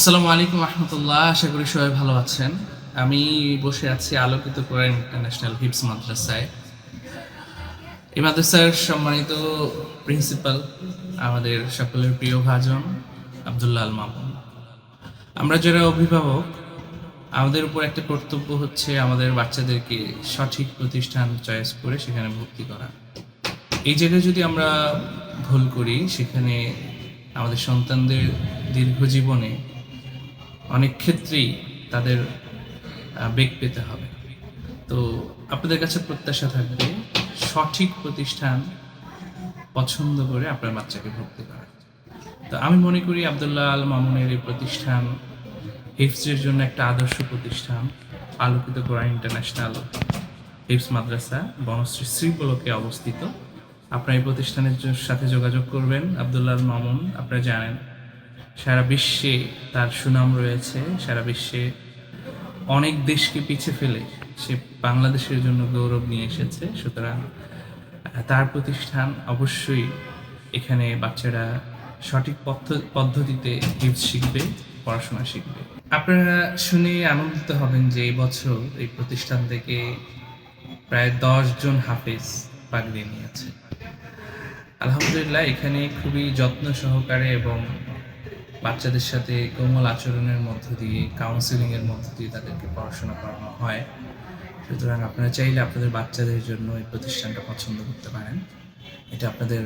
আসসালামু আলাইকুম রহমতুল্লাহ, আশা করি সবাই ভালো আছেন। আমি বসে আছি আলোকিত কোরআন ইন্টারন্যাশনাল হিপস মাদ্রাসায়। এই মাদ্রাসার সম্মানিত প্রিন্সিপাল, আমাদের সকলের প্রিয় ভাজন, আবদুল্লাহ আল মামুন। আমরা যারা অভিভাবক, আমাদের উপর একটা কর্তব্য হচ্ছে আমাদের বাচ্চাদেরকে সঠিক প্রতিষ্ঠান চয়েস করে সেখানে ভর্তি করা। এই জায়গায় যদি আমরা ভুল করি, সেখানে আমাদের সন্তানদের দীর্ঘ জীবনে অনেক ক্ষেত্রেই তাদের বেগ পেতে হবে। তো আপনাদের কাছে প্রত্যাশা থাকবে, সঠিক প্রতিষ্ঠান পছন্দ করে আপনার বাচ্চাকে ভর্তি করা। তো আমি মনে করি আবদুল্লাহ আল মামুনের এই প্রতিষ্ঠান হিফজের জন্য একটা আদর্শ প্রতিষ্ঠান, আলোকিত কোরআন ইন্টারন্যাশনাল হিফস মাদ্রাসা, বনশ্রী শ্রীপলকে অবস্থিত। আপনার এই প্রতিষ্ঠানের সাথে যোগাযোগ করবেন, আবদুল্লাহ আল মামুন, আপনারা জানেন সারা বিশ্বে তার সুনাম রয়েছে, সারা বিশ্বে অনেক দেশকে পিছে ফেলে সে বাংলাদেশের জন্য গৌরব নিয়ে এসেছে। সুতরাং তার প্রতিষ্ঠান অবশ্যই এখানে বাচ্চারা সঠিক পদ্ধ- পদ্ধতিতে হিপস শিখবে, পড়াশোনা শিখবে। আপনারা শুনে আনন্দিত হবেন যে এই বছর এই প্রতিষ্ঠান থেকে প্রায় জন হাফেজ পাগড়ি নিয়েছে। আলহামদুলিল্লাহ, এখানে খুবই যত্ন সহকারে এবং বাচ্চাদের সাথে কোমল আচরণের মধ্য দিয়ে কাউন্সিলিং এর মধ্য দিয়ে তাদেরকে পড়াশোনা করানো হয়। সুতরাং আপনারা চাইলে আপনাদের বাচ্চাদের জন্য এই প্রতিষ্ঠানটা পছন্দ করতে পারেন। এটা আপনাদের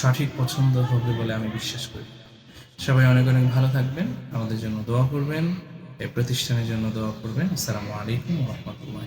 সঠিক পছন্দ হবে বলে আমি বিশ্বাস করি। সবাই অনেক অনেক ভালো থাকবেন, আমাদের জন্য দোয়া করবেন, এই প্রতিষ্ঠানের জন্য দোয়া করবেন। আসসালামু আলাইকুম রহমতুল্লাহ